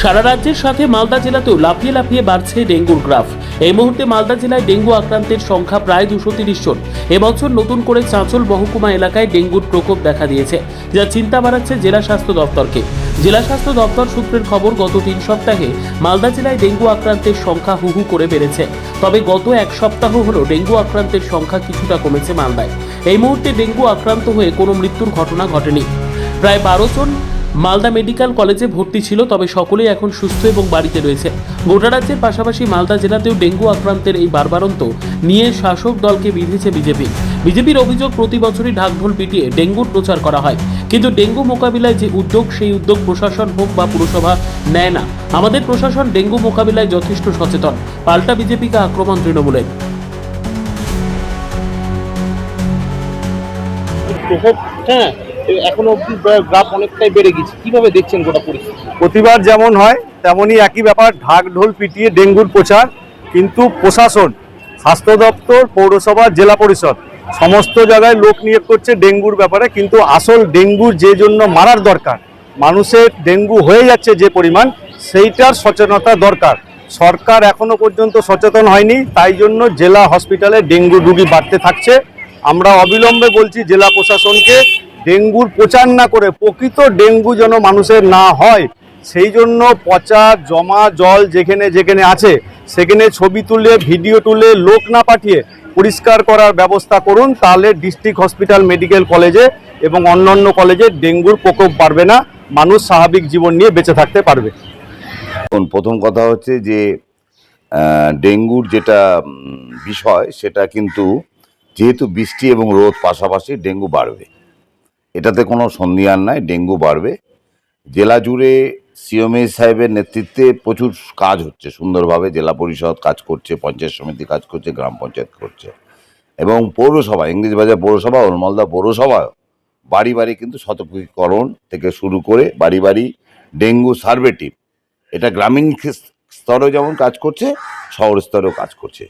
সারা রাজ্যের সাথে মালদা জেলাতেও লাফিয়ে লাফিয়ে বাড়ছে ডেঙ্গুর গ্রাফ। এই মুহূর্তে মালদা জেলায় ডেঙ্গু আক্রান্তের সংখ্যা প্রায় দুশো তিরিশ জন। এবছর নতুন করে চাঁচল মহকুমা এলাকায় ডেঙ্গুর প্রকোপ দেখা দিয়েছে, যা চিন্তা বাড়াচ্ছে জেলা স্বাস্থ্য দপ্তরকে। জেলা স্বাস্থ্য দপ্তর সূত্রের খবর, গত তিন সপ্তাহে মালদা জেলায় ডেঙ্গু আক্রান্তের সংখ্যা হু হু করে বেড়েছে। তবে গত এক সপ্তাহ হলো ডেঙ্গু আক্রান্তের সংখ্যা কিছুটা কমেছে মালদায়। এই মুহূর্তে ডেঙ্গু আক্রান্ত হয়ে কোনো মৃত্যুর ঘটনা ঘটেনি। প্রায় বারো জন মালদা মেডিকেল কলেজে ভর্তি ছিল, তবে সকলেই এখন সুস্থ এবং বাড়িতে রয়েছে। গোটা রাজ্যের পাশাপাশি মালদা জেলাতেও ডেঙ্গু আক্রান্তের এই বারবারন্ত নিয়ে শাসক দলকে বিঁধেছে বিজেপি। বিজেপির অভিযোগ, প্রতি বছরই ঢাকঢোল পিটিয়ে ডেঙ্গুর প্রচার করা হয়। কিন্তু ডেঙ্গু মোকাবিলায় যে উদ্যোগ, সেই উদ্যোগ প্রশাসন হোক বা পুরসভা নেয় না। আমাদের প্রশাসন ডেঙ্গু মোকাবিলায় যথেষ্ট সচেতন। পাল্টা বিজেপিকে আক্রমণ তৃণমূলের। হ্যাঁ এখনও অব্দি গ্রাফ অনেকটাই বেড়ে গেছে। কীভাবে দেখছেন গোটা পরিস্থিতি? প্রতিবার যেমন হয়, তেমনই একই ব্যাপার ঢাক ঢোল পিটিয়ে ডেঙ্গুর প্রচার, কিন্তু প্রশাসন, স্বাস্থ্য দপ্তর, পৌরসভা, জেলা পরিষদ, সমস্ত জায়গায় লোক নিয়োগ করছে ডেঙ্গুর ব্যাপারে, কিন্তু আসল ডেঙ্গুর যে জন্য মারার দরকার, মানুষের ডেঙ্গু হয়ে যাচ্ছে যে পরিমাণ, সেইটার সচেতনতা দরকার। সরকার এখনও পর্যন্ত সচেতন হয়নি, তাই জন্য জেলা হসপিটালে ডেঙ্গু রুগী বাড়তে থাকছে। আমরা অবিলম্বে বলছি, জেলা প্রশাসনকে ডেঙ্গুর প্রচার না করে প্রকৃত ডেঙ্গু যেন মানুষের না হয়, সেই জন্য পচা, জমা জল যেখানে যেখানে আছে, সেখানে ছবি তুলে, ভিডিও তুলে, লোক না পাঠিয়ে পরিষ্কার করার ব্যবস্থা করুন, তাহলে ডিস্ট্রিক্ট হসপিটাল মেডিকেল কলেজে এবং অন্যান্য কলেজে ডেঙ্গুর প্রকোপ বাড়বে না, মানুষ স্বাভাবিক জীবন নিয়ে বেঁচে থাকতে পারবে। এখন প্রথম কথা হচ্ছে যে ডেঙ্গুর যেটা বিষয়, সেটা কিন্তু যেহেতু বৃষ্টি এবং রোদ পাশাপাশি ডেঙ্গু বাড়বে। এটাতে কোনো সন্দিহান নাই, ডেঙ্গু বাড়বে। জেলা জুড়ে সিওমএ সাহেবের নেতৃত্বে প্রচুর কাজ হচ্ছে, সুন্দরভাবে জেলা পরিষদ কাজ করছে, পঞ্চায়েত সমিতি কাজ করছে, গ্রাম পঞ্চায়েত করছে। এবং পৌরসভা ইংরেজবাজার পৌরসভা ও মালদা পৌরসভা, বাড়ি বাড়ি কিন্তু সতর্কীকরণ থেকে শুরু করে বাড়ি বাড়ি ডেঙ্গু সার্ভে টিম। এটা গ্রামীণ স্তরেও যেমন কাজ করছে, শহর স্তরেও কাজ করছে।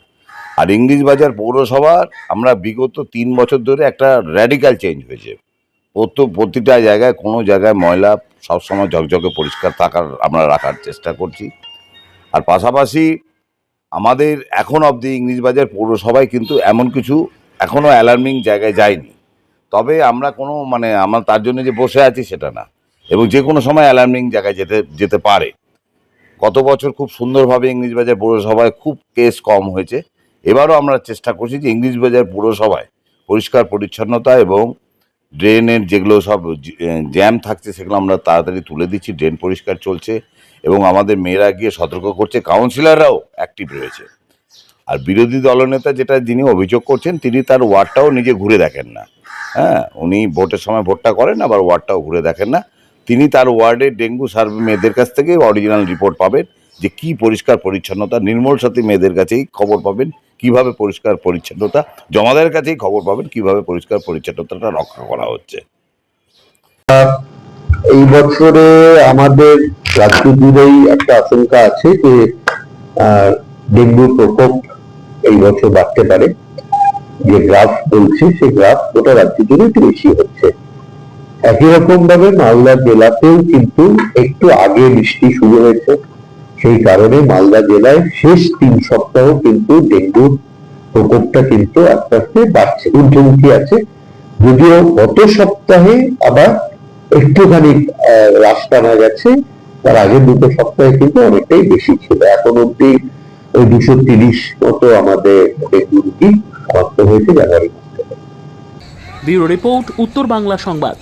আর ইংলিশ বাজার পৌরসভার আমরা বিগত তিন বছর ধরে একটা র্যাডিক্যাল চেঞ্জ হয়েছে। প্রত্যেক প্রতিটা জায়গায়, কোনো জায়গায় ময়লা সবসময় ঝকঝকে পরিষ্কার থাকার আমরা রাখার চেষ্টা করছি। আর পাশাপাশি আমাদের এখন অবধি ইংলিশ বাজার পৌরসভায় কিন্তু এমন কিছু এখনও অ্যালার্মিং জায়গায় যায়নি। তবে আমরা কোনো মানে আমরা তার জন্য যে বসে আছি সেটা না। এবং যে কোনো সময় অ্যালার্মিং জায়গায় যেতে যেতে পারে। গত বছর খুব সুন্দরভাবে ইংলিশ বাজার পৌরসভায় খুব কেস কম হয়েছে। এবারও আমরা চেষ্টা করছি যে ইংলিশ বাজার পৌরসভায় পরিষ্কার পরিচ্ছন্নতা এবং ড্রেনের যেগুলো সব জ্যাম থাকছে, সেগুলো আমরা তাড়াতাড়ি তুলে দিচ্ছি, ড্রেন পরিষ্কার চলছে এবং আমাদের মেয়েরা গিয়ে সতর্ক করছে কাউন্সিলররাও অ্যাক্টিভ রয়েছে। আর বিরোধী দলনেতা যেটা যিনি অভিযোগ করছেন, তিনি তার ওয়ার্ডটাও নিজে ঘুরে দেখেন না। হ্যাঁ উনি ভোটের সময় ভোটটা করেন, আবার ওয়ার্ডটাও ঘুরে দেখেন না। তিনি তার ওয়ার্ডে ডেঙ্গু সার্ভে মেয়েদের কাছ থেকে অরিজিনাল রিপোর্ট পাবেন। যে কি পরিষ্কার পরিচ্ছন্নতা নির্মল সাথী মেয়েদের কাছেই খবর পাবেন কীভাবে পরিষ্কার পরিচ্ছন্নতা জমাদের কাছেই খবর পাবেন কীভাবে পরিষ্কার পরিচ্ছন্নতাটা রক্ষা করা হচ্ছে। এই বছরে আমাদের রাজ্য জুড়েই একটা আশঙ্কা আছে যে আহ, ডেঙ্গুর প্রকোপ এই বছর বাড়তে পারে। যে গ্রাফ বলছে সেই গ্রাফ গোটা রাজ্য জুড়ে একটু বেশি হচ্ছে। একই রকম ভাবে মালদা জেলাতেও কিন্তু একটু আগে বৃষ্টি শুরু হয়েছে। সেই কারণে মালদা জেলায় শেষ তিন সপ্তাহ কিন্তু ডেঙ্গুর প্রকোপটা কিন্তু আস্তে আস্তে বাড়ছে ঊর্ধ্বমুখী আছে। যদিও গত সপ্তাহে আবার একটুখানি হ্রাস টানা গেছে, তার আগের দুটো সপ্তাহে কিন্তু অনেকটাই বেশি ছিল। এখন অব্দি ওই দুশো তিরিশ মতো আমাদের ডেঙ্গু রুগী হয়েছে, জানুয়ারি। ব্যুরো রিপোর্ট, উত্তর বাংলা সংবাদ।